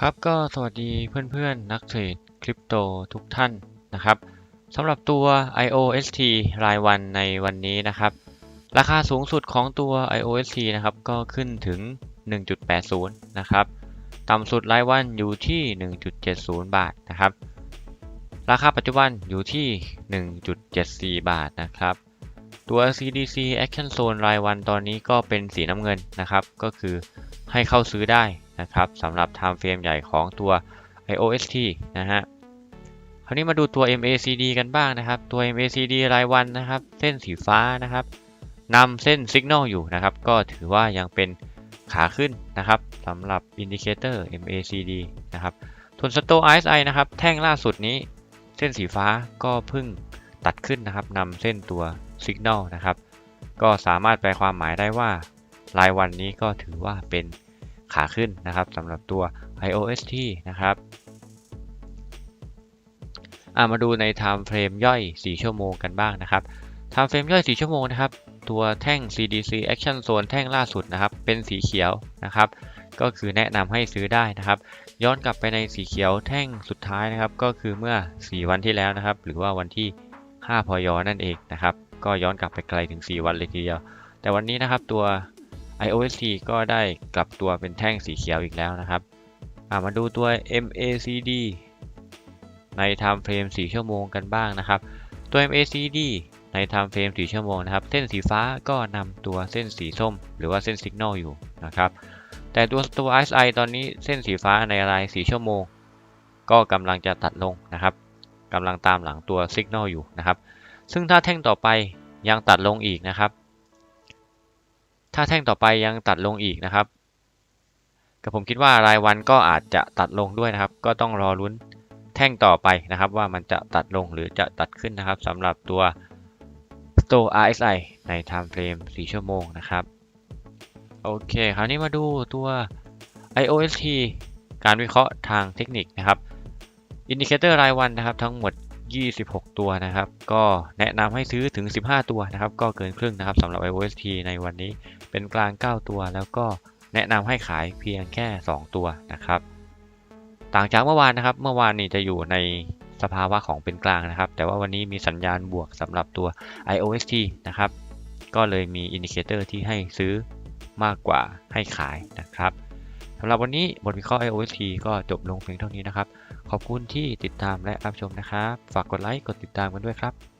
ครับก็สวัสดีเพื่อนๆ นักเทรดคริปโตทุกท่านนะครับสำหรับตัว IOST รายวันในวันนี้นะครับ ราคาสูงสุดของตัว IOST นะครับก็ขึ้นถึง 1.80 นะครับ ต่ำสุดรายวันอยู่ที่ 1.70 บาทนะครับ ราคาปัจจุบันอยู่ที่ 1.74 บาทนะครับ ตัว CDC Action Zone รายวันตอนนี้ก็เป็นสีน้ำเงินนะครับ ก็คือให้เข้าซื้อได้ นะครับสำหรับ Time Frame ใหญ่ของตัว IOST นะฮะคราวนี้มาดูตัว MACD กันบ้างนะครับ ตัว MACD รายวันนะครับ เส้นสีฟ้านะครับนำเส้น Signal อยู่นะครับ ก็ถือว่ายังเป็นขาขึ้นนะครับสำหรับ Indicator MACD นะครับส่วน Stow RSI นะครับ แท่งล่าสุดนี้ เส้นสีฟ้าก็เพิ่งตัดขึ้นนะครับนำเส้นตัว Signal นะครับ ก็สามารถแปลความหมายได้ว่า รายวันนี้ก็ถือว่าเป็น ขาขึ้นนะครับสำหรับตัว IOST นะครับามาดูใน Time Frame ย่อย 4 ชั่วโมงกันบ้างนะครับ Time Frame ย่อย 4 ชั่วโมงนะครับ ตัวแท่ง CDC Action Zone แท่งล่าสุดนะครับ เป็นสีเขียวนะครับ ก็คือแนะนำให้ซื้อได้นะครับ ย้อนกลับไปในสีเขียวแท่งสุดท้ายนะครับ ก็คือเมื่อ 4 วันที่แล้วนะครับ หรือว่าวันที่ 5 พยนั่นเองนะครับ ก็ย้อนกลับไปไกลถึง 4 วันเลยทีเดียว แต่วันนี้นะครับตัว IOST ก็ได้กลับตัวเป็นแท่งสีเขียวอีกแล้วนะครับมาดูตัว MACD ใน Time Frame 4ชั่วโมงกันบ้างนะครับ ตัว MACD ใน Time Frame 4ชั่วโมงนะครับ เส้นสีฟ้าก็นำตัวเส้นสีส้ม หรือว่าเส้น Signal อยู่นะครับ แต่ตัวตัว RSI ตอนนี้เส้นสีฟ้าในราย4ชั่วโมง ก็กำลังจะตัดลงนะครับกำลังตามหลังตัว Signal อยู่นะครับ ซึ่งถ้าแท่งต่อไปยังตัดลงอีกนะครับ ถ้าแท่งต่อไปยังตัดลงอีกนะครับก็ผมคิดว่ารายวันก็อาจจะตัดลงด้วยนะครับ ก็ต้องรอลุ้นแท่งต่อไปนะครับ ว่ามันจะตัดลงหรือจะตัดขึ้นนะครับสำหรับตัว Store RSI ใน Time Frame 4 ชั่วโมงนะครับ โอเค คราวนี้มาดูตัว IOST การวิเคราะห์ทางเทคนิคนะครับ อินดิเคเตอร์รายวันนะครับ ทั้งหมด 26 ตัวนะครับ ก็แนะนำให้ซื้อถึง 15 ตัวนะครับ ก็เกินครึ่งนะครับสำหรับ IOST ในวันนี้เป็นกลาง 9 ตัว แล้วก็แนะนำให้ขายเพียงแค่ 2 ตัวนะครับ ต่างจากเมื่อวานนะครับ เมื่อวานนี่จะอยู่ในสภาวะของเป็นกลางนะครับ แต่ว่าวันนี้มีสัญญาณบวกสำหรับตัว IOST นะครับ ก็เลยมีอินดิเคเตอร์ที่ให้ซื้อมากกว่าให้ขายนะครับำหรับวันนี้บทวิเคราะห์ IOST ก็จบลงเพียงเท่านี้นะครับ ขอบคุณที่ติดตามและรับชมนะครับ ฝากกดไลค์ กดติดตามกันด้วยครับ